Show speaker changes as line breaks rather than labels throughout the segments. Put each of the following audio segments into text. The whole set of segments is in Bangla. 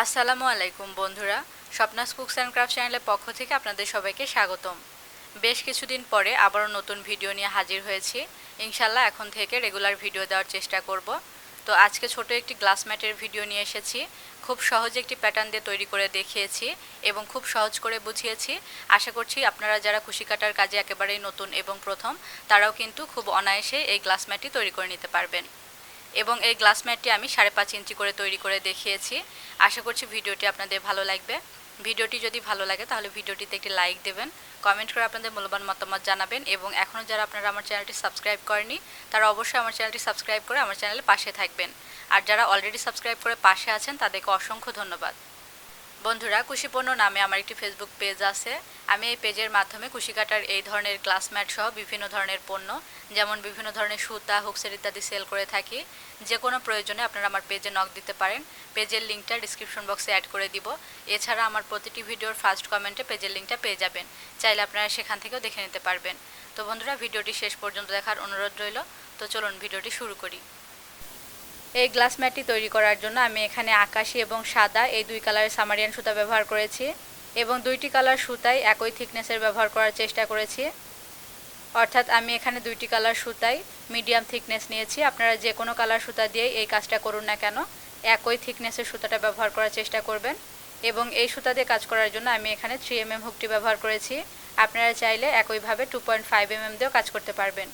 আসসালামু আলাইকুম বন্ধুরা স্বপ্নাস কুকস অ্যান্ড ক্রাফট চ্যানেলের পক্ষ থেকে আপনাদের সবাইকে স্বাগতম বেশ কিছুদিন পরে আবারও নতুন ভিডিও নিয়ে হাজির হয়েছি ইনশাল্লাহ এখন থেকে রেগুলার ভিডিও দেওয়ার চেষ্টা করব তো আজকে ছোট একটি গ্লাস ম্যাটের ভিডিও নিয়ে এসেছি খুব সহজ একটি প্যাটার্ন দিয়ে তৈরি করে দেখিয়েছি এবং খুব সহজ করে বুঝিয়েছি আশা করছি আপনারা যারা খুশি কাটার কাজে একেবারেই নতুন এবং প্রথম তারাও কিন্তু খুব অনায়াসে এই গ্লাস ম্যাটটি তৈরি করে নিতে পারবেন এবং এই গ্লাস ম্যাটটি আমি সাড়ে পাঁচ ইঞ্চি করে তৈরি করে দেখিয়েছি আশা করছি ভিডিওটি আপনাদের ভালো লাগবে ভিডিওটি যদি ভালো লাগে তাহলে ভিডিওটিতে একটি লাইক দেবেন কমেন্ট করে আপনাদের মূল্যবান মতামত জানাবেন এবং এখনও যারা আপনারা আমার চ্যানেলটি সাবস্ক্রাইব করেনি তারা অবশ্যই আমার চ্যানেলটি সাবস্ক্রাইব করে আমার চ্যানেলে পাশে থাকবেন আর যারা অলরেডি সাবস্ক্রাইব করে পাশে আছেন তাদেরকে অসংখ্য ধন্যবাদ বন্ধুরা কুশিপণ্য নামে আমার একটি ফেসবুক পেজ আছে আমি এই পেজের মাধ্যমে কুশিকাটার এই ধরনের ক্লাসমেট সহ বিভিন্ন ধরনের পণ্য যেমন বিভিন্ন ধরনের সুতা হুকসের ইত্যাদি সেল করে থাকি যে কোনো প্রয়োজনে আপনারা আমার পেজে নক দিতে পারেন পেজের লিঙ্কটা ডিসক্রিপশন বক্সে অ্যাড করে দিব এছাড়া আমার প্রতিটি ভিডিওর ফার্স্ট কমেন্টে পেজের লিঙ্কটা পেয়ে যাবেন চাইলে আপনারা সেখান থেকেও দেখে নিতে পারবেন তো বন্ধুরা ভিডিওটি শেষ পর্যন্ত দেখার অনুরোধ রইল তো চলুন ভিডিওটি শুরু করি এই গ্লাস ম্যাটটি তৈরি করার জন্য আমি এখানে আকাশি এবং সাদা এই দুই কালারের সামারিয়ান সুতা ব্যবহার করেছি এবং দুইটি কালার সুতাই একই থিকনেসের ব্যবহার করার চেষ্টা করেছি অর্থাৎ আমি এখানে দুইটি কালার সুতাই মিডিয়াম থিকনেস নিয়েছি আপনারা যে কোনো কালার সুতা দিয়ে এই কাজটা করুন না কেন একই থিকনেসের সুতাটা ব্যবহার করার চেষ্টা করবেন এবং এই সুতা দিয়ে কাজ করার জন্য আমি এখানে থ্রি এম হুকটি ব্যবহার করেছি আপনারা চাইলে একইভাবে টু পয়েন্ট ফাইভ এম দিয়েও কাজ করতে পারবেন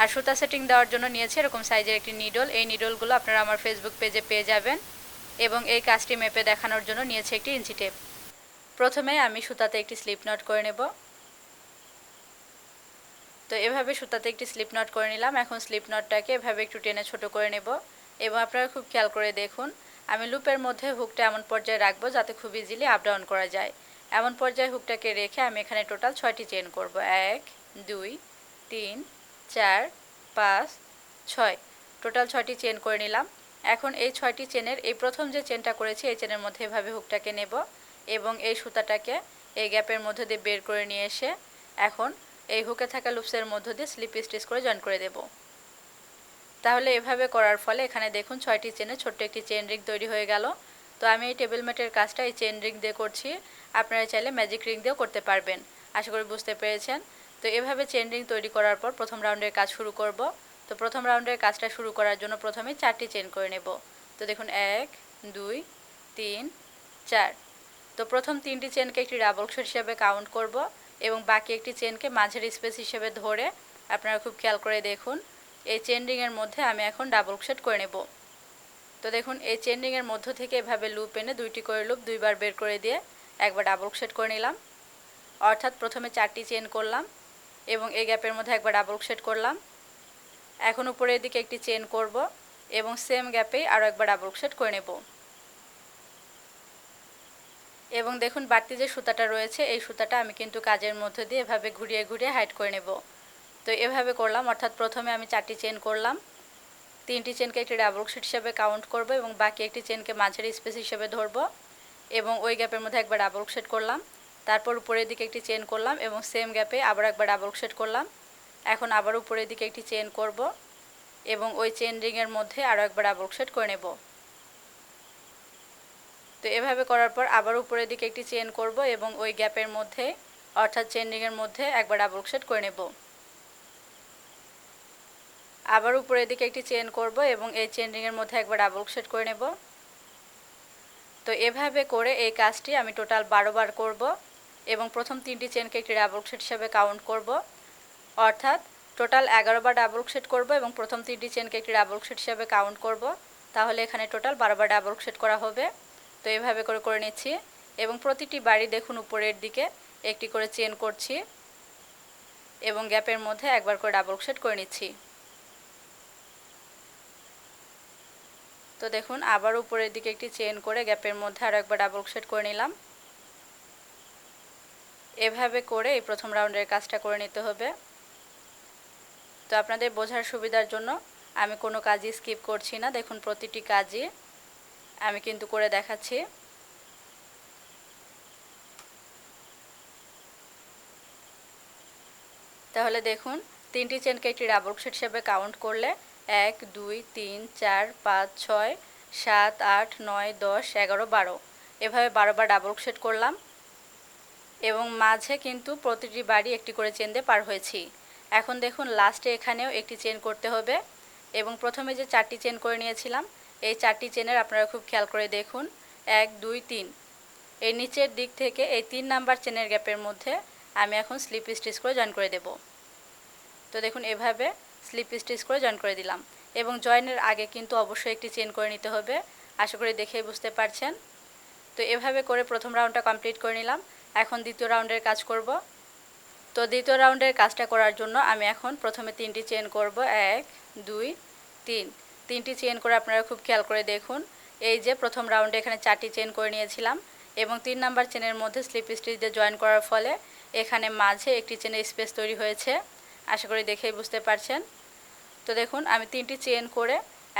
আর সুতা সেটিং দেওয়ার জন্য নিয়েছি এরকম সাইজের একটি নিডল এই নিডলগুলো আপনারা আমার ফেসবুক পেজে পেয়ে যাবেন এবং এই কাজটি মেপে দেখানোর জন্য নিয়েছি একটি ইঞ্চি টেপ প্রথমে আমি সুতাতে একটি স্লিপ নট করে নেব তো এভাবে সুতাতে একটি স্লিপ নট করে নিলাম এখন স্লিপ নটটাকে এভাবে একটু টেনে ছোট করে নেব এবং আপনারা খুব খেয়াল করে দেখুন আমি লুপের মধ্যে হুকটা এমন পর্যায়ে রাখবো যাতে খুব ইজিলি আপ ডাউন করা যায় এমন পর্যায়ে হুকটাকে রেখে আমি এখানে টোটাল ছয়টি চেন করব এক দুই তিন চার পাঁচ ছয় টোটাল ছয়টি চেন করে নিলাম এখন এই ছয়টি চেনের এই প্রথম যে চেনটা করেছি এই চেনের মধ্যে এভাবে হুকটাকে নেব এবং এই সুতাটাকে এই গ্যাপের মধ্য দিয়ে বের করে নিয়ে এসে এখন এই হুকে থাকা লুপসের মধ্য দিয়ে স্লিপ স্টিচ করে জয়েন করে দেব তাহলে এভাবে করার ফলে এখানে দেখুন ছয়টি চেনে ছোট্ট একটি চেন রিং তৈরি হয়ে গেল তো আমি এই টেবিল ম্যাটের কাজটা এই চেন রিং দিয়ে করছি আপনারা চাইলে ম্যাজিক রিং দিয়েও করতে পারবেন আশা করি বুঝতে পেরেছেন তো এভাবে চেন রিং তৈরি করার পর প্রথম রাউন্ডের কাজ শুরু করব তো প্রথম রাউন্ডের কাজটা শুরু করার জন্য প্রথমে চারটি চেন করে নেব তো দেখুন এক দুই তিন চার তো প্রথম তিনটি চেনকে একটি রাবলক্স হিসেবে কাউন্ট করব এবং বাকি একটি চেনকে মাঝের স্পেস হিসেবে ধরে আপনারা খুব খেয়াল করে দেখুন এই চেন রিংয়ের মধ্যে আমি এখন ডাবল ক্রোশেট করে নেব তো দেখুন এই চেন রিংয়ের মধ্য থেকে এভাবে লুপ এনে দুইটি করে লুপ দুইবার বের করে দিয়ে একবার ডাবল ক্রোশেট করে নিলাম অর্থাৎ প্রথমে চারটি চেন করলাম এবং এই গ্যাপের মধ্যে একবার ডাবল সেট করলাম এখন উপরের দিকে একটি চেন করব এবং সেম গ্যাপেই আরও একবার ডাবল সেট করে নেব এবং দেখুন বাড়তি যে সুতাটা রয়েছে এই সুতাটা আমি কিন্তু কাজের মধ্য দিয়ে এভাবে ঘুরিয়ে ঘুরিয়ে হাইড করে নেব তো এভাবে করলাম অর্থাৎ প্রথমে আমি চারটি চেন করলাম তিনটি চেনকে একটি ডাবল সেট হিসেবে কাউন্ট করব এবং বাকি একটি চেনকে মাঝের স্পেস হিসেবে ধরব এবং ওই গ্যাপের মধ্যে একবার ডাবল সেট করলাম তারপর উপরের দিকে একটি চেন করলাম এবং সেম গ্যাপে আবার একবার ডাবল সেট করলাম এখন আবার উপরের দিকে একটি চেন করব এবং ওই চেন রিংয়ের মধ্যে আরও একবার ডাবল সেট করে নেব তো এভাবে করার পর আবার উপরের দিকে একটি চেন করব এবং ওই গ্যাপের মধ্যে অর্থাৎ চেন রিংয়ের মধ্যে একবার ডাবল সেট করে নেব আবার উপরের দিকে একটি চেন করব এবং এই চেন রিংয়ের মধ্যে একবার ডাবল সেট করে নেব তো এভাবে করে এই কাজটি আমি টোটাল বারো বার করবো এবং প্রথম তিনটি চেনকে একটি ডাবল সেট হিসাবে কাউন্ট করব অর্থাৎ টোটাল এগারোবার ডাবল সেট করব এবং প্রথম তিনটি চেনকে একটি ডাবল সেট হিসাবে কাউন্ট করব তাহলে এখানে টোটাল বারোবার ডাবল সেট করা হবে তো এভাবে করে করে নিচ্ছি এবং প্রতিটি বাড়ি দেখুন উপরের দিকে একটি করে চেন করছি এবং গ্যাপের মধ্যে একবার করে ডাবল সেট করে নিচ্ছি তো দেখুন আবার উপরের দিকে একটি চেন করে গ্যাপের মধ্যে আরও একবার ডাবল সেট করে নিলাম এভাবে করে এই প্রথম রাউন্ডের কাজটা করে নিতে হবে তো আপনাদের বোঝার সুবিধার জন্য আমি কোনো কাজই স্কিপ করছি না দেখুন প্রতিটি কাজই আমি কিন্তু করে দেখাচ্ছি তাহলে দেখুন তিনটি চেনকে একটি রাবার সেট হিসেবে কাউন্ট করলে এক দুই তিন চার পাঁচ ছয় সাত আট নয় দশ এগারো বারো এভাবে বারোবার ডাবল সেট করলাম এবং মাঝে কিন্তু প্রতিটি বাড়ি একটি করে চেন দিয়ে পার হয়েছি এখন দেখুন লাস্টে এখানেও একটি চেন করতে হবে এবং প্রথমে যে চারটি চেন করে নিয়েছিলাম এই চারটি চেনের আপনারা খুব খেয়াল করে দেখুন এক দুই তিন এর নিচের দিক থেকে এই তিন নাম্বার চেনের গ্যাপের মধ্যে আমি এখন স্লিপ স্টিচ করে জয়েন করে দেব তো দেখুন এভাবে স্লিপ স্টিচ করে জয়েন করে দিলাম এবং জয়েনের আগে কিন্তু অবশ্যই একটি চেন করে নিতে হবে আশা করি দেখেই বুঝতে পারছেন তো এভাবে করে প্রথম রাউন্ডটা কমপ্লিট করে নিলাম এখন দ্বিতীয় রাউন্ডের কাজ করব তো দ্বিতীয় রাউন্ডের কাজটা করার জন্য আমি এখন প্রথমে তিনটি চেন করব এক দুই তিন তিনটি চেন করে আপনারা খুব খেয়াল করে দেখুন এই যে প্রথম রাউন্ডে এখানে চারটি চেন করে নিয়েছিলাম এবং তিন নাম্বার চেনের মধ্যে স্লিপ স্টিচ দিয়ে জয়েন করার ফলে এখানে মাঝে একটি চেনের স্পেস তৈরি হয়েছে আশা করি দেখেই বুঝতে পারছেন তো দেখুন আমি তিনটি চেন করে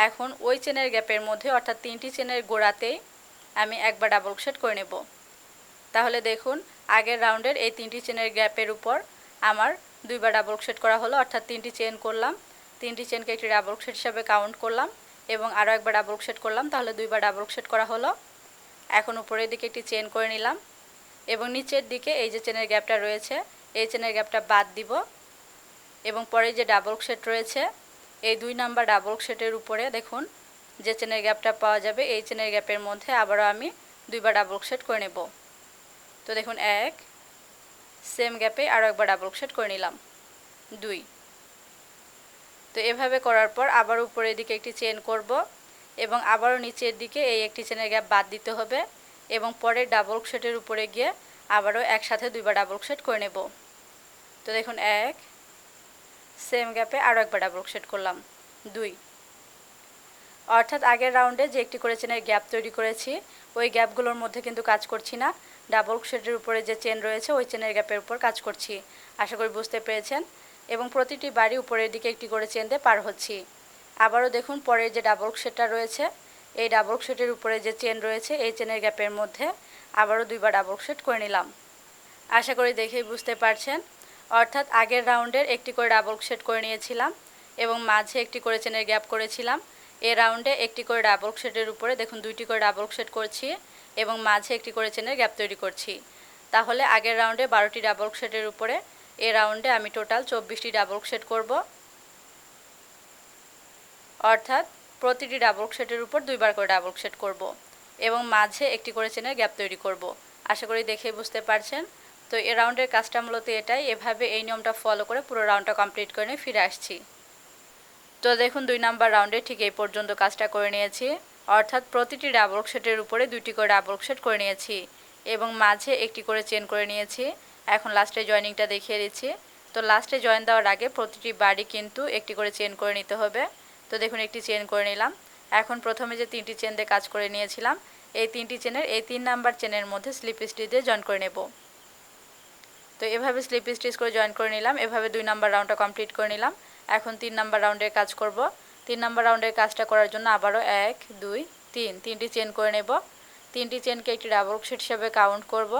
এখন ওই চেনের গ্যাপের মধ্যে অর্থাৎ তিনটি চেনের গোড়াতেই আমি একবার ডাবল সেট করে নেব তাহলে দেখুন আগের রাউন্ডের এই তিনটি চেনের গ্যাপের উপর আমার দুইবার ডাবল সেট করা হলো অর্থাৎ তিনটি চেন করলাম তিনটি চেনকে একটি ডাবল সেট হিসাবে কাউন্ট করলাম এবং আরও একবার ডাবল সেট করলাম তাহলে দুইবার ডাবল সেট করা হলো এখন উপরের দিকে একটি চেন করে নিলাম এবং নিচের দিকে এই যে চেনের গ্যাপটা রয়েছে এই চেনের গ্যাপটা বাদ দিব এবং পরে যে ডাবল সেট রয়েছে এই দুই নাম্বার ডাবল সেটের উপরে দেখুন যে চেনের গ্যাপটা পাওয়া যাবে এই চেনের গ্যাপের মধ্যে আবারও আমি দুইবার ডাবল সেট করে নেব তো দেখুন এক সেম গ্যাপে আরও একবার ডাবল ক্রোশেট করে নিলাম দুই তো এভাবে করার পর আবার উপরের দিকে একটি চেন করব এবং আবারও নিচের দিকে এই একটি চেনের গ্যাপ বাদ দিতে হবে এবং পরে ডাবল ক্রোশেটের উপরে গিয়ে আবারও একসাথে দুইবার ডাবল ক্রোশেট করে নেব তো দেখুন এক সেম গ্যাপে আরও একবার ডাবল ক্রোশেট করলাম দুই অর্থাৎ আগের রাউন্ডে যে একটি করে চেনের গ্যাপ তৈরি করেছি ওই গ্যাপগুলোর মধ্যে কিন্তু কাজ করছি না ডাবল শেডের উপরে যে চেন রয়েছে ওই চেনের গ্যাপের উপর কাজ করছি আশা করি বুঝতে পেরেছেন এবং প্রতিটি বাড়ি উপরের দিকে একটি করে চেন দিয়ে পার হচ্ছি আবারও দেখুন পরের যে ডাবল শেডটা রয়েছে এই ডাবল শেডের উপরে যে চেন রয়েছে এই চেনের গ্যাপের মধ্যে আবারও দুইবার ডাবল শেড করে নিলাম আশা করি দেখেই বুঝতে পারছেন অর্থাৎ আগের রাউন্ডের একটি করে ডাবল শেড করে নিয়েছিলাম এবং মাঝে একটি করে চেনের গ্যাপ করেছিলাম এ রাউন্ডে একটি করে ডাবল শেডের উপরে দেখুন দুইটি করে ডাবল শেড করছি এবং মাঝে একটি করে চেনের গ্যাপ তৈরি করছি তাহলে আগের রাউন্ডে বারোটি ডাবল শেডের উপরে এ রাউন্ডে আমি টোটাল চব্বিশটি ডাবল শেড করব অর্থাৎ প্রতিটি ডাবল শেডের উপর দুইবার করে ডাবল শেড করব এবং মাঝে একটি করে চেনের গ্যাপ তৈরি করব আশা করি দেখে বুঝতে পারছেন তো এ রাউন্ডের কাজটা মূলত এটাই এভাবে এই নিয়মটা ফলো করে পুরো রাউন্ডটা কমপ্লিট করে নিয়ে ফিরে আসছি তো দেখুন দুই নাম্বার রাউন্ডে ঠিক এই পর্যন্ত কাজটা করে নিয়েছি অর্থাৎ প্রতিটি ডাবল উপরে দুটি করে ডাবল করে নিয়েছি এবং মাঝে একটি করে চেন করে নিয়েছি এখন লাস্টে জয়েনিংটা দেখিয়ে দিচ্ছি তো লাস্টে জয়েন দেওয়ার আগে প্রতিটি বাড়ি কিন্তু একটি করে চেন করে নিতে হবে তো দেখুন একটি চেন করে নিলাম এখন প্রথমে যে তিনটি চেন দিয়ে কাজ করে নিয়েছিলাম এই তিনটি চেনের এই তিন নাম্বার চেনের মধ্যে স্লিপ স্টিচ দিয়ে জয়েন করে নেব তো এভাবে স্লিপ স্টিচ করে জয়েন করে নিলাম এভাবে দুই নাম্বার রাউন্ডটা কমপ্লিট করে নিলাম এখন তিন নাম্বার রাউন্ডের কাজ করব তিন নাম্বার রাউন্ডের কাজটা করার জন্য আবারও এক দুই তিন তিনটি চেন করে নেব তিনটি চেনকে একটি ডাবল ক্রোশেট হিসেবে কাউন্ট করব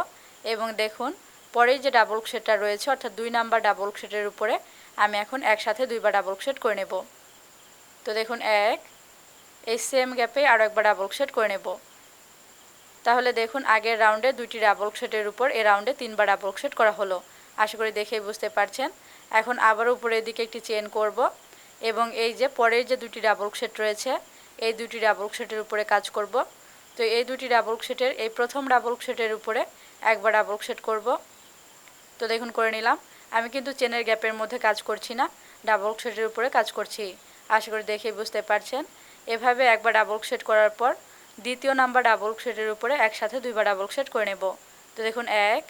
এবং দেখুন পরেই যে ডাবল ক্রোশেটটা রয়েছে অর্থাৎ দুই নাম্বার ডাবল ক্রোশেটের উপরে আমি এখন একসাথে দুইবার ডাবল ক্রোশেট করে নেব তো দেখুন এক এই সেম গ্যাপে আরও একবার ডাবল ক্রোশেট করে নেব তাহলে দেখুন আগের রাউন্ডে দুইটি ডাবল ক্রোশেটের উপর এ রাউন্ডে তিনবার ডাবল ক্রোশেট করা হলো আশা করি দেখেই বুঝতে পারছেন এখন আবার উপরের দিকে একটি চেন করব এবং এই যে পরের যে দুটি ডাবল সেট রয়েছে এই দুটি ডাবল সেটের উপরে কাজ করব তো এই দুটি ডাবল সেটের এই প্রথম ডাবল সেটের উপরে একবার ডাবল সেট করব তো দেখুন করে নিলাম আমি কিন্তু চেনের গ্যাপের মধ্যে কাজ করছি না ডাবল সেটের উপরে কাজ করছি আশা করি দেখে বুঝতে পারছেন এভাবে একবার ডাবল সেট করার পর দ্বিতীয় নাম্বার ডাবল সেটের উপরে একসাথে দুইবার ডাবল সেট করে নেব তো দেখুন এক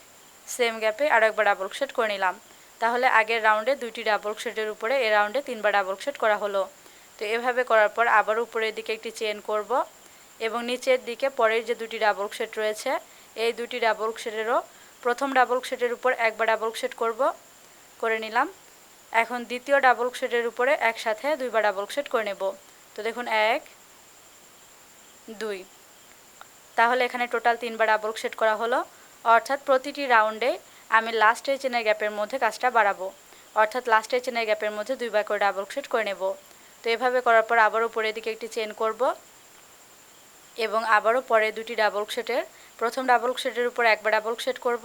সেম গ্যাপে আরও একবার ডাবল সেট করে নিলাম তাহলে আগের রাউন্ডে দুইটি ডাবল শেডের উপরে এ রাউন্ডে তিনবার ডাবল শেড করা হলো তো এভাবে করার পর আবার উপরের দিকে একটি চেন করব এবং নিচের দিকে পরের যে দুটি ডাবল শেড রয়েছে এই দুটি ডাবল শেডেরও প্রথম ডাবল শেডের উপর একবার ডাবল শেড করব করে নিলাম এখন দ্বিতীয় ডাবল শেডের উপরে একসাথে দুইবার ডাবল শেড করে নেব তো দেখুন এক দুই তাহলে এখানে টোটাল তিনবার ডাবল শেড করা হলো অর্থাৎ প্রতিটি রাউন্ডে আমি লাস্টের চেনের গ্যাপের মধ্যে কাজটা বাড়াবো অর্থাৎ লাস্টের চেনের গ্যাপের মধ্যে দুইবার করে ডাবল ক্রোশেট করে নেব তো এভাবে করার পর আবারও উপরের দিকে একটি চেন করব এবং আবারও পরে দুটি ডাবল ক্রোশেটের প্রথম ডাবল ক্রোশেটের উপর একবার ডাবল ক্রোশেট করব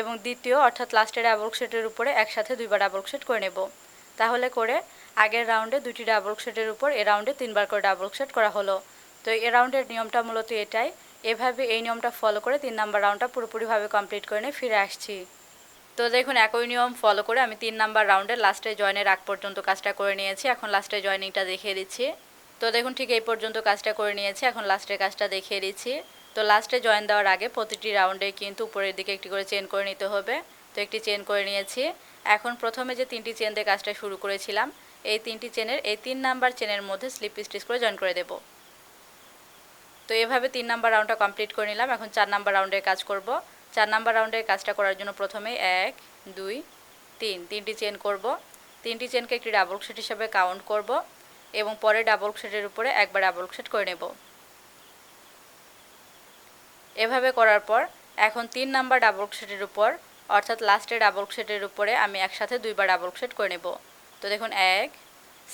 এবং দ্বিতীয় অর্থাৎ লাস্টের ডাবল ক্রোশেটের উপরে একসাথে দুইবার ডাবল ক্রোশেট করে নেব তাহলে করে আগের রাউন্ডে দুটি ডাবল ক্রোশেটের উপর এ রাউন্ডে তিনবার করে ডাবল ক্রোশেট করা হলো তো এ রাউন্ডের নিয়মটা মূলত এটাই এভাবে এই নিয়মটা ফলো করে তিন নাম্বার রাউন্ডটা পুরোপুরিভাবে কমপ্লিট করে নিয়ে ফিরে আসছি তো দেখুন একই নিয়ম ফলো করে আমি তিন নাম্বার রাউন্ডের লাস্টে জয়েনের আগ পর্যন্ত কাজটা করে নিয়েছি এখন লাস্টে জয়েনিংটা দেখিয়ে দিচ্ছি তো দেখুন ঠিক এই পর্যন্ত কাজটা করে নিয়েছি এখন লাস্টের কাজটা দেখিয়ে দিচ্ছি তো লাস্টে জয়েন দেওয়ার আগে প্রতিটি রাউন্ডে কিন্তু উপরের দিকে একটি করে চেন করে নিতে হবে তো একটি চেন করে নিয়েছি এখন প্রথমে যে তিনটি চেন দিয়ে কাজটা শুরু করেছিলাম এই তিনটি চেনের এই তিন নাম্বার চেনের মধ্যে স্লিপ স্টিচ করে জয়েন করে দেবো তো এভাবে তিন নাম্বার রাউন্ডটা কমপ্লিট করে নিলাম এখন চার নাম্বার রাউন্ডের কাজ করব চার নাম্বার রাউন্ডের কাজটা করার জন্য প্রথমে এক দুই তিন তিনটি চেন করব তিনটি চেনকে একটি ডাবল সেট হিসেবে কাউন্ট করব এবং পরে ডাবল সেটের উপরে একবার ডাবল সেট করে নেব এভাবে করার পর এখন তিন নাম্বার ডাবল সেটের উপর অর্থাৎ লাস্টে ডাবল সেটের উপরে আমি একসাথে দুইবার ডাবল সেট করে নেব তো দেখুন এক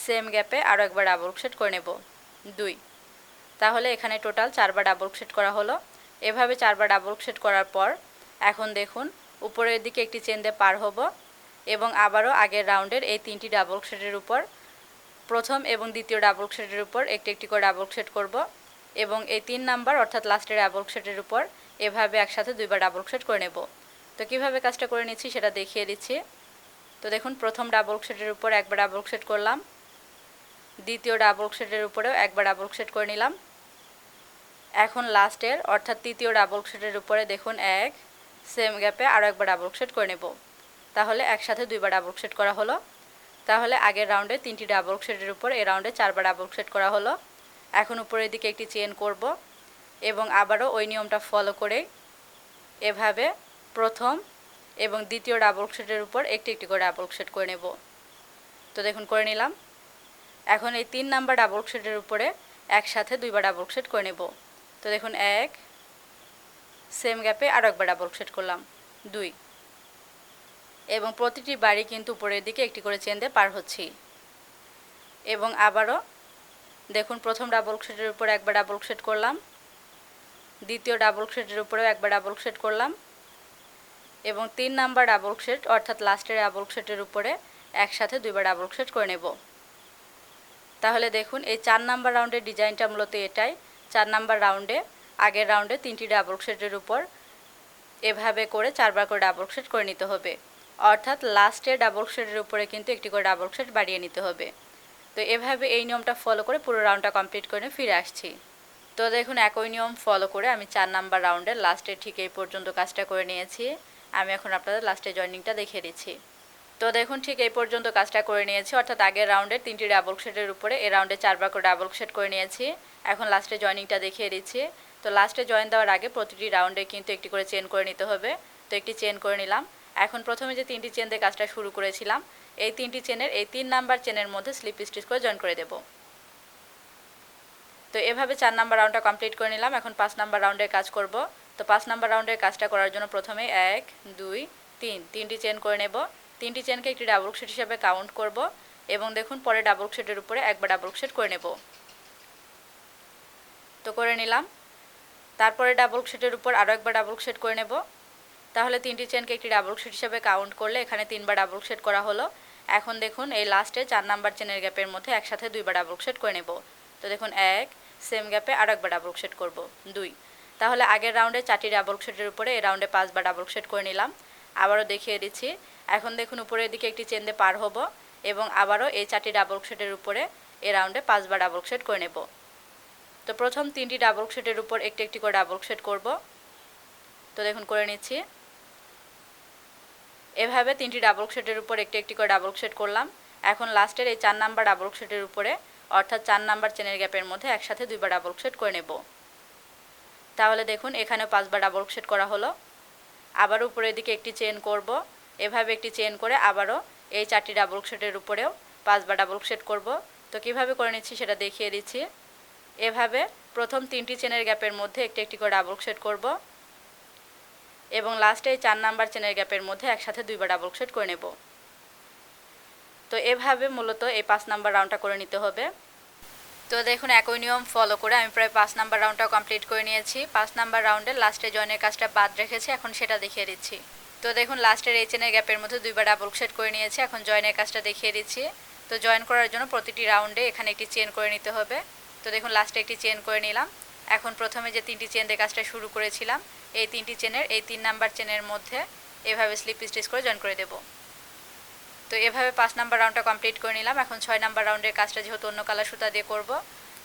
সেম গ্যাপে আরও একবার ডাবল সেট করে নেব দুই তাহলে এখানে টোটাল চারবার ডাবল ক্রোশেট করা হলো এভাবে চারবার ডাবল ক্রোশেট করার পর এখন দেখুন উপরের দিকে একটি চেন দিয়ে পার হব এবং আবারও আগের রাউন্ডের এই তিনটি ডাবল ক্রোশেটের উপর প্রথম এবং দ্বিতীয় ডাবল ক্রোশেটের উপর একটি একটি করে ডাবল ক্রোশেট করব এবং এই তিন নাম্বার অর্থাৎ লাস্টের ডাবল ক্রোশেটের উপর এভাবে একসাথে দুইবার ডাবল ক্রোশেট করে নেব তো কিভাবে কাজটা করে নিচ্ছি সেটা দেখিয়ে দিচ্ছি তো দেখুন প্রথম ডাবল ক্রোশেটের উপর একবার ডাবল ক্রোশেট করলাম দ্বিতীয় ডাবল শেডের উপরেও একবার ডাবল শেড করে নিলাম এখন লাস্টের অর্থাৎ তৃতীয় ডাবল শেডের উপরে দেখুন এক সেম গ্যাপে আরও একবার ডাবল শেড করে নেব তাহলে একসাথে দুইবার ডাবল শেড করা হলো তাহলে আগের রাউন্ডে তিনটি ডাবল শেডের উপর এই রাউন্ডে চারবার ডাবল শেড করা হলো এখন উপরের দিকে একটি চেন করব এবং আবারও ওই নিয়মটা ফলো করে এভাবে প্রথম এবং দ্বিতীয় ডাবল শেডের উপর একটি একটি করে ডাবল শেড করে নেব তো দেখুন করে নিলাম এখন এই তিন নাম্বার ডাবল শেডের উপরে একসাথে দুইবার ডাবল শেড করে নেব তো দেখুন এক সেম গ্যাপে আরও একবার ডাবল শেড করলাম দুই এবং প্রতিটি বাড়ি কিন্তু উপরের দিকে একটি করে চেন দিয়ে পার হচ্ছি এবং আবারও দেখুন প্রথম ডাবল শেডের উপরে একবার ডাবল শেড করলাম দ্বিতীয় ডাবল শেডের উপরেও একবার ডাবল শেড করলাম এবং তিন নাম্বার ডাবল শেড অর্থাৎ লাস্টের ডাবল শেডের উপরে একসাথে দুইবার ডাবল শেড করে নেব তাহলে দেখুন এই চার নাম্বার রাউন্ডের ডিজাইনটা মূলত এটাই চার নাম্বার রাউন্ডে আগের রাউন্ডে তিনটি ডাবল শেডের উপর এভাবে করে চারবার করে ডাবল শেড করে নিতে হবে অর্থাৎ লাস্টে ডাবল শেডের উপরে কিন্তু একটি করে ডাবল শেড বাড়িয়ে নিতে হবে তো এভাবে এই নিয়মটা ফলো করে পুরো রাউন্ডটা কমপ্লিট করে ফিরে আসছি তো দেখুন একই নিয়ম ফলো করে আমি চার নাম্বার রাউন্ডের লাস্টে ঠিক এই পর্যন্ত কাজটা করে নিয়েছি আমি এখন আপনাদের লাস্টে জয়নিংটা দেখে দিচ্ছি তো দেখুন ঠিক এই পর্যন্ত কাজটা করে নিয়েছি অর্থাৎ আগের রাউন্ডে তিনটি ডাবল শেডের উপরে এই রাউন্ডে চারবার করে ডাবল শেড করে নিয়েছি এখন লাস্টে জয়নিংটা দেখিয়ে দিচ্ছি তো লাস্টে জয়েন দেওয়ার আগে প্রতিটি রাউন্ডে কিন্তু একটি করে চেন করে নিতে হবে তো একটি চেন করে নিলাম এখন প্রথমে যে তিনটি চেন দিয়ে কাজটা শুরু করেছিলাম এই তিনটি চেনের এই তিন নাম্বার চেনের মধ্যে স্লিপ স্টিচ করে জয়েন করে দেব তো এভাবে চার নাম্বার রাউন্ডটা কমপ্লিট করে নিলাম এখন পাঁচ নাম্বার রাউন্ডের কাজ করব তো পাঁচ নাম্বার রাউন্ডের কাজটা করার জন্য প্রথমে এক দুই তিন তিনটি চেন করে নেব তিনটি চেনকে একটি ডাবল ক্রোশেট হিসাবে কাউন্ট করব এবং দেখুন পরে ডাবল ক্রোশেটের উপরে একবার ডাবল ক্রোশেট করে নেব তো করে নিলাম তারপরে ডাবল ক্রোশেটের উপর আরও একবার ডাবল ক্রোশেট করে নেব তাহলে তিনটি চেনকে একটি ডাবল ক্রোশেট হিসাবে কাউন্ট করলে এখানে তিনবার ডাবল ক্রোশেট করা হলো এখন দেখুন এই লাস্টে চার নাম্বার চেনের গ্যাপের মধ্যে একসাথে দুইবার ডাবল ক্রোশেট করে নেব তো দেখুন এক সেম গ্যাপে আরও একবার ডাবল ক্রোশেট করব দুই তাহলে আগের রাউন্ডে চারটি ডাবল ক্রোশেটের উপরে এই রাউন্ডে পাঁচবার ডাবল ক্রোশেট করে নিলাম আবারও দেখিয়ে দিচ্ছি এখন দেখুন উপরের দিকে একটি চেন দিয়ে পার হব এবং আবারও এই চারটি ডাবল ক্রোশেটের উপরে এ রাউন্ডে পাঁচবার ডাবল ক্রোশেট করে নেব তো প্রথম তিনটি ডাবল ক্রোশেটের উপর একটি একটি করে ডাবল ক্রোশেট করব তো দেখুন করে নিচ্ছি এভাবে তিনটি ডাবল ক্রোশেটের উপর একটি একটি করে ডাবল ক্রোশেট করলাম এখন লাস্টের এই চার নাম্বার ডাবল ক্রোশেটের উপরে অর্থাৎ চার নাম্বার চেনের গ্যাপের মধ্যে একসাথে দুইবার ডাবল ক্রোশেট করে নেব তাহলে দেখুন এখানেও পাঁচবার ডাবল ক্রোশেট করা হলো আবার উপরের দিকে একটি চেন করব এভাবে একটি চেন করে আবারও এই চারটি ডাবল সেটের উপরেও পাঁচবার ডাবল সেট করব তো কিভাবে করে নিচ্ছি সেটা দেখিয়ে দিচ্ছি এভাবে প্রথম তিনটি চেনের গ্যাপের মধ্যে একটি একটি করে ডাবল সেট করব এবং লাস্টে এই চার নাম্বার চেনের গ্যাপের মধ্যে একসাথে দুইবার ডাবল সেট করে নেব তো এভাবে মূলত এই পাঁচ নাম্বার রাউন্ডটা করে নিতে হবে তো দেখুন একই নিয়ম ফলো করে আমি প্রায় পাঁচ নাম্বার রাউন্ডটা কমপ্লিট করে নিয়েছি পাঁচ নাম্বার রাউন্ডে লাস্টে জয়েনের কাজটা বাদ রেখেছি এখন সেটা দেখিয়ে দিচ্ছি তো দেখুন লাস্টের এই চেনের গ্যাপের মধ্যে দুইবার ডাবল সেট করে নিয়েছি এখন জয়েনের কাজটা দেখিয়ে দিচ্ছি তো জয়েন করার জন্য প্রতিটি রাউন্ডে এখানে একটি চেন করে নিতে হবে তো দেখুন লাস্টে একটি চেন করে নিলাম এখন প্রথমে যে তিনটি চেন দিয়ে কাজটা শুরু করেছিলাম এই তিনটি চেনের এই তিন নাম্বার চেনের মধ্যে এভাবে স্লিপ স্টিচ করে জয়েন করে দেব তো এভাবে পাঁচ নাম্বার রাউন্ডটা কমপ্লিট করে নিলাম এখন ছয় নাম্বার রাউন্ডের কাজটা যেহেতু অন্য কালার সুতা দিয়ে করব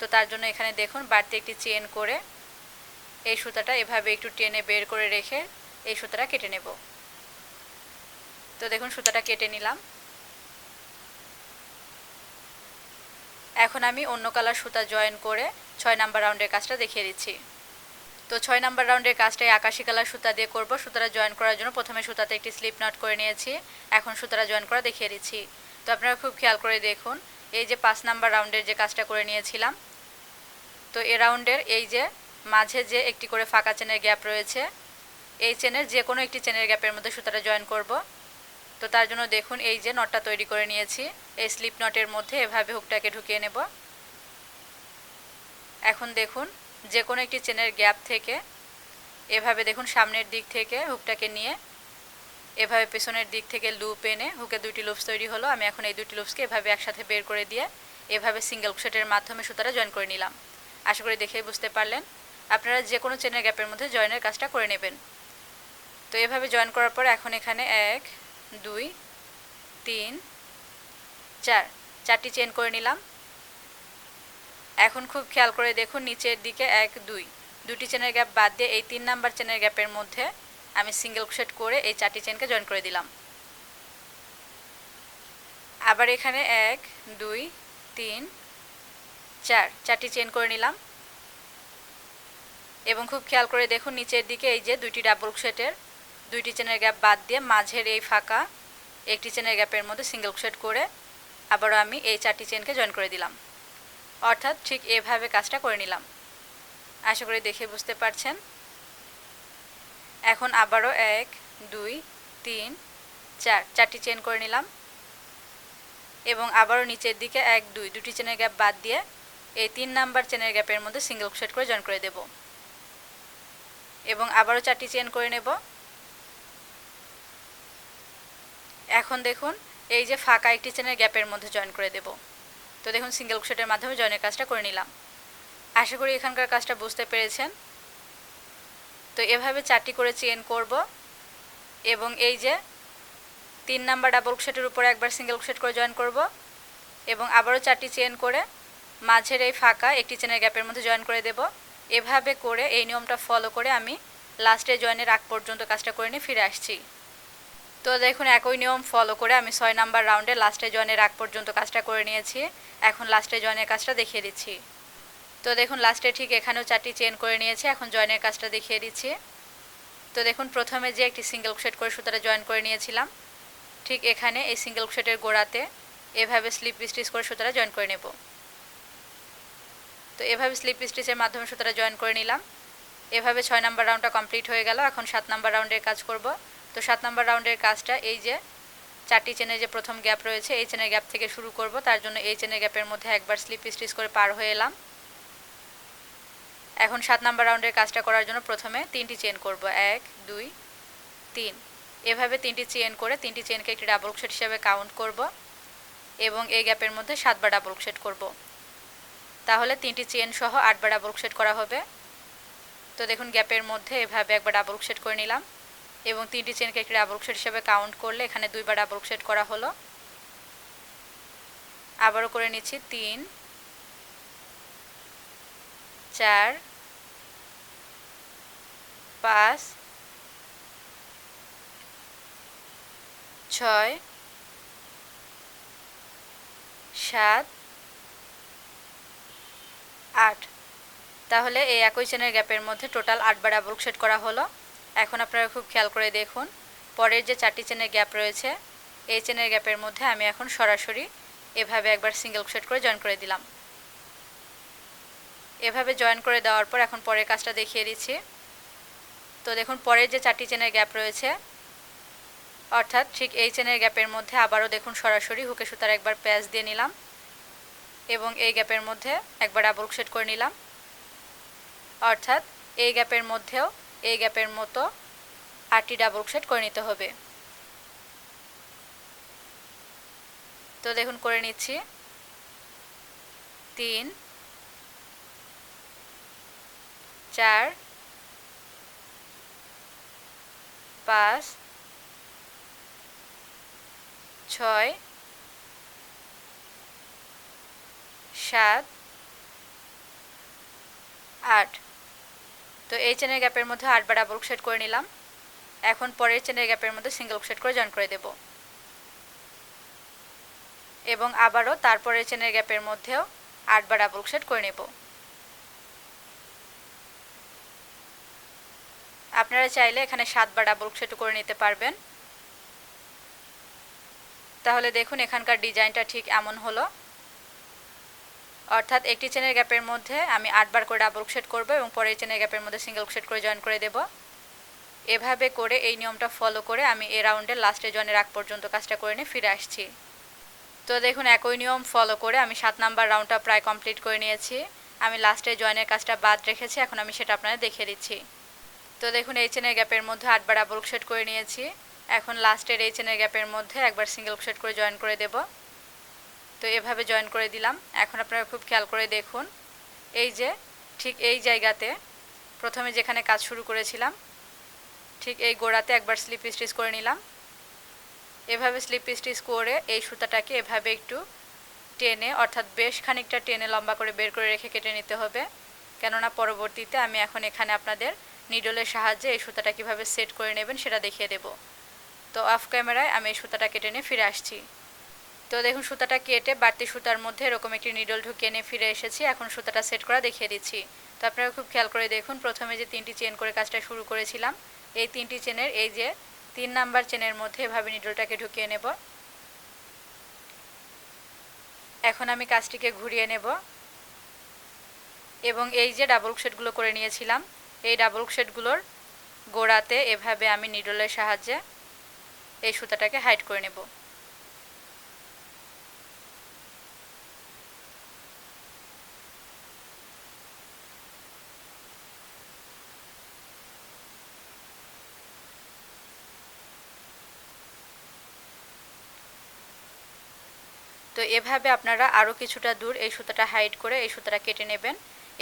তো তার জন্য এখানে দেখুন বাড়তি একটি চেন করে এই সুতাটা এভাবে একটু টেনে বের করে রেখে এই সুতাটা কেটে নেব তো দেখুন সুতাটা কেটে নিলাম এখন আমি অন্য কালার সুতা জয়েন করে ছয় নাম্বার রাউন্ডের কাজটা দেখিয়ে দিচ্ছি তো ছয় নাম্বার রাউন্ডের কাজটাই আকাশি কালার সুতা দিয়ে করব সুতাটা জয়েন করার জন্য প্রথমে সুতাতে একটি স্লিপ নট করে নিয়েছি এখন সুতাটা জয়েন করা দেখিয়ে দিচ্ছি তো আপনারা খুব খেয়াল করে দেখুন এই যে পাঁচ নাম্বার রাউন্ডের যে কাজটা করে নিয়েছিলাম তো এ রাউন্ডের এই যে মাঝে যে একটি করে ফাঁকা চেনের গ্যাপ রয়েছে এই চেনের যে কোনো একটি চেনের গ্যাপের মধ্যে সুতাটা জয়েন করব তো তার জন্য দেখুন এই যে নটটা তৈরি করে নিয়েছি এই স্লিপ নটের মধ্যে এভাবে হুকটাকে ঢুকিয়ে নেব এখন দেখুন যে কোনো একটি চেনের গ্যাপ থেকে এভাবে দেখুন সামনের দিক থেকে হুকটাকে নিয়ে এভাবে পেছনের দিক থেকে লুপ এনে হুকে দুইটি লুপস তৈরি হলো আমি এখন এই দুটি লুপসকে এভাবে একসাথে বের করে দিয়ে এভাবে সিঙ্গেল সেটের মাধ্যমে সুতরা জয়েন করে নিলাম আশা করি দেখেই বুঝতে পারলেন আপনারা যে কোনো চেনের গ্যাপের মধ্যে জয়েনের কাজটা করে নেবেন তো এভাবে জয়েন করার পর এখন এখানে এক দুই তিন চার চারটি চেন করে নিলাম এখন খুব খেয়াল করে দেখুন নিচের দিকে এক দুই দুটি চেনের গ্যাপ বাদ দিয়ে এই তিন নাম্বার চেনের গ্যাপের মধ্যে আমি সিঙ্গেল সেট করে এই চারটি চেনকে জয়েন করে দিলাম আবার এখানে এক দুই তিন চার চারটি চেন করে নিলাম এবং খুব খেয়াল করে দেখুন নিচের দিকে এই যে দুইটি ডাবল সেটের দুইটি চেনের গ্যাপ বাদ দিয়ে মাঝের এই ফাঁকা একটি চেনের গ্যাপের মধ্যে সিঙ্গেল ক্রোশেট করে আবারও আমি এই চারটি চেনকে জয়েন করে দিলাম অর্থাৎ ঠিক এভাবে কাজটা করে নিলাম আশা করি দেখে বুঝতে পারছেন এখন আবারও এক দুই তিন চার চারটি চেন করে নিলাম এবং আবারও নিচের দিকে এক দুই দুটি চেনের গ্যাপ বাদ দিয়ে এই তিন নাম্বার চেনের গ্যাপের মধ্যে সিঙ্গেল ক্রোশেট করে জয়েন করে দেব এবং আবারও চারটি চেন করে নেব এখন দেখুন এই যে ফাঁকা একটি চেনের গ্যাপের মধ্যে জয়েন করে দেব তো দেখুন সিঙ্গেল ক্রোশেটের মাধ্যমে জয়েনের কাজটা করে নিলাম আশা করি এখানকার কাজটা বুঝতে পেরেছেন তো এভাবে চারটি করে চেন করব এবং এই যে তিন নাম্বার ডাবল ক্রোশেটের উপরে একবার সিঙ্গেল ক্রোশেট করে জয়েন করব এবং আবারও চারটি চেন করে মাঝের এই ফাঁকা একটি চেনের গ্যাপের মধ্যে জয়েন করে দেব এভাবে করে এই নিয়মটা ফলো করে আমি লাস্টে জয়েনের আগ পর্যন্ত কাজটা করে নিয়ে ফিরে আসছি তো দেখুন একই নিয়ম ফলো করে আমি ছয় নাম্বার রাউন্ডে লাস্টে জয়েনের আগ পর্যন্ত কাজটা করে নিয়েছি এখন লাস্টে জয়েনের কাজটা দেখিয়ে দিচ্ছি তো দেখুন লাস্টে ঠিক এখানেও চারটি চেন করে নিয়েছি এখন জয়েনের কাজটা দেখিয়ে দিচ্ছি তো দেখুন প্রথমে যে একটি সিঙ্গেল ক্রোশেট করে সুতোটা জয়েন করে নিয়েছিলাম ঠিক এখানে এই সিঙ্গেল শেটের গোড়াতে এভাবে স্লিপ স্টিচ করে সুতোটা জয়েন করে নেব তো এভাবে স্লিপ স্টিচের মাধ্যমে সুতোটা জয়েন করে নিলাম এভাবে ছয় নাম্বার রাউন্ডটা কমপ্লিট হয়ে গেল এখন সাত নাম্বার রাউন্ডের কাজ করব তো সাত নম্বর রাউন্ডের কাজটা এই যে চারটি চেনের যে প্রথম গ্যাপ রয়েছে এই চেনের গ্যাপ থেকে শুরু করব তার জন্য এই চেনের গ্যাপের মধ্যে একবার স্লিপ স্টিচ করে পার হয়ে এলাম এখন সাত নম্বর রাউন্ডের কাজটা করার জন্য প্রথমে তিনটি চেন করব এক দুই তিন এভাবে তিনটি চেন করে তিনটি চেনকে একটি ডাবল সেট হিসাবে কাউন্ট করব এবং এই গ্যাপের মধ্যে সাতবার ডাবল সেট করব তাহলে তিনটি চেন সহ আটবার ডাবল সেট করা হবে তো দেখুন গ্যাপের মধ্যে এভাবে একবার ডাবল সেট করে নিলাম এবং তিনটি চেনকে একটি ডাবরুকশেট হিসেবে কাউন্ট করলে এখানে দুইবার ডাবরুকশেট করা হলো আবারও করে নিচ্ছি তিন চার পাঁচ ছয় সাত আট তাহলে এই একই চেনের গ্যাপের মধ্যে টোটাল আটবার ডাবল সেট করা হলো এখন আপনারা খুব খেয়াল করে দেখুন পরের যে চারটি চেনের গ্যাপ রয়েছে এই চেনের গ্যাপের মধ্যে আমি এখন সরাসরি এভাবে একবার সিঙ্গেল ক্রোশেট করে জয়েন করে দিলাম এভাবে জয়েন করে দেওয়ার পর এখন পরের কাজটা দেখিয়ে দিচ্ছি তো দেখুন পরের যে চারটি চেনের গ্যাপ রয়েছে অর্থাৎ ঠিক এই চেনের গ্যাপের মধ্যে আবারও দেখুন সরাসরি হুকে সুতার একবার প্যাচ দিয়ে নিলাম এবং এই গ্যাপের মধ্যে একবার ডাবল ক্রোশেট করে নিলাম অর্থাৎ এই গ্যাপের মধ্যেও এই গ্যাপের মতো আটটি ডাবল সেট করে নিতে হবে তো দেখুন করে নিচ্ছি তিন চার পাঁচ ছয় সাত আট তো এই চেনের গ্যাপের মধ্যে আটবার ডাবল ক্রোশেট করে নিলাম এখন পরের চেনের গ্যাপের মধ্যে সিঙ্গেল ক্রোশেট করে জয়েন করে দেব এবং আবারও তারপরের চেনের গ্যাপের মধ্যেও আটবার ডাবল ক্রোশেট করে নেব আপনারা চাইলে এখানে সাতবার ডাবল ক্রোশেট করে নিতে পারবেন তাহলে দেখুন এখানকার ডিজাইনটা ঠিক এমন হলো অর্থাৎ একটি চেনের গ্যাপের মধ্যে আমি আটবার করে ডাবল ক্রোশেট করব এবং পরের চেনের গ্যাপের মধ্যে সিঙ্গেল ক্রোশেট করে জয়েন করে দেব এভাবে করে এই নিয়মটা ফলো করে আমি এ রাউন্ডের লাস্টে জয়েনের আগ পর্যন্ত কাজটা করে নিয়ে ফিরে আসছি তো দেখুন একই নিয়ম ফলো করে আমি সাত নাম্বার রাউন্ডটা প্রায় কমপ্লিট করে নিয়েছি আমি লাস্টে জয়েনের কাজটা বাদ রেখেছি এখন আমি সেটা আপনারা দেখে দিচ্ছি তো দেখুন এই চেনের গ্যাপের মধ্যে আটবার ডাবল ক্রোশেট করে নিয়েছি এখন লাস্টের এই চেনের গ্যাপের মধ্যে একবার সিঙ্গেল ক্রোশেট করে জয়েন করে দেবো তো এভাবে জয়েন করে দিলাম এখন আপনারা খুব খেয়াল করে দেখুন এই যে ঠিক এই জায়গাতে প্রথমে যেখানে কাজ শুরু করেছিলাম ঠিক এই গোড়াতে একবার স্লিপ স্টিচ করে নিলাম এভাবে স্লিপ স্টিচ করে এই সুতাটাকে এভাবে একটু টেনে অর্থাৎ বেশ খানিকটা টেনে লম্বা করে বের করে রেখে কেটে নিতে হবে কেননা পরবর্তীতে আমি এখন এখানে আপনাদের নিডলের সাহায্যে এই সুতাটা কীভাবে সেট করে নেবেন সেটা দেখিয়ে দেব তো অফ ক্যামেরায় আমি এই সুতাটা কেটে নিয়ে ফিরে আসছি তো দেখুন সুতাটা কেটে বাড়তি সুতার মধ্যে এরকম একটি নিডল ঢুকিয়ে নিয়ে ফিরে এসেছি এখন সুতাটা সেট করা দেখিয়ে দিচ্ছি তো আপনারা খুব খেয়াল করে দেখুন প্রথমে যে তিনটি চেন করে কাজটা শুরু করেছিলাম এই তিনটি চেনের এই যে তিন নাম্বার চেনের মধ্যে এভাবে নিডলটাকে ঢুকিয়ে নেব এখন আমি কাজটিকে ঘুরিয়ে নেব এবং এই যে ডাবল শেডগুলো করে নিয়েছিলাম এই ডাবল শেডগুলোর গোড়াতে এভাবে আমি নিডলের সাহায্যে এই সুতাটাকে হাইড করে নেবো তো এভাবে আপনারা আরও কিছুটা দূর এই সুতাটা হাইড করে এই সুতাটা কেটে নেবেন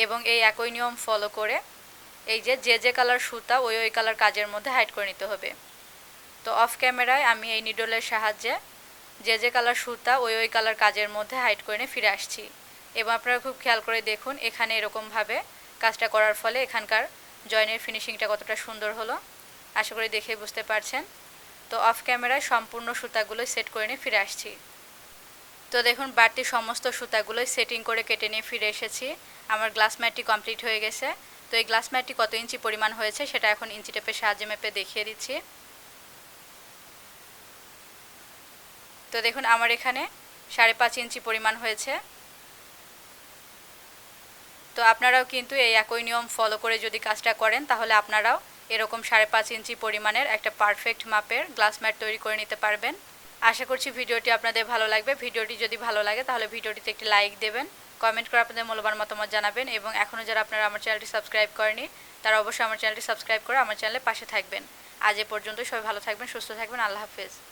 এবং এই একই নিয়ম ফলো করে এই যে যে যে কালার সুতা ওই ওই কালার কাজের মধ্যে হাইড করে নিতে হবে তো অফ ক্যামেরায় আমি এই নিডলের সাহায্যে যে যে কালার সুতা ওই ওই কালার কাজের মধ্যে হাইড করে নিয়ে ফিরে আসছি এবং আপনারা খুব খেয়াল করে দেখুন এখানে এরকমভাবে কাজটা করার ফলে এখানকার জয়েনের ফিনিশিংটা কতটা সুন্দর হলো আশা করি দেখে বুঝতে পারছেন তো অফ ক্যামেরায় সম্পূর্ণ সুতাগুলো সেট করে নিয়ে ফিরে আসছি তো দেখুন বাড়তি সমস্ত সুতাগুলোই সেটিং করে কেটে নিয়ে ফিরে এসেছি আমার গ্লাস ম্যাটটি কমপ্লিট হয়ে গেছে তো এই গ্লাস ম্যাটটি কত ইঞ্চি পরিমাণ হয়েছে সেটা এখন ইঞ্চি টেপের সাহায্যে মেপে দেখিয়ে দিচ্ছি তো দেখুন আমার এখানে সাড়ে পাঁচ ইঞ্চি পরিমাণ হয়েছে তো আপনারাও কিন্তু এই একই নিয়ম ফলো করে যদি কাজটা করেন তাহলে আপনারাও এরকম সাড়ে পাঁচ ইঞ্চি পরিমাণের একটা পারফেক্ট মাপের গ্লাস ম্যাট তৈরি করে নিতে পারবেন আশা করছি ভিডিওটি আপনাদের ভালো লাগবে ভিডিওটি যদি ভালো লাগে তাহলে ভিডিওটিতে একটি লাইক দেবেন কমেন্ট করে আপনাদের মূল্যবান মতামত জানাবেন এবং এখনও যারা আপনারা আমার চ্যানেলটি সাবস্ক্রাইব করেনি তারা অবশ্যই আমার চ্যানেলটি সাবস্ক্রাইব করে আমার চ্যানেলে পাশে থাকবেন আজ এ পর্যন্ত সবাই ভালো থাকবেন সুস্থ থাকবেন আল্লাহ হাফেজ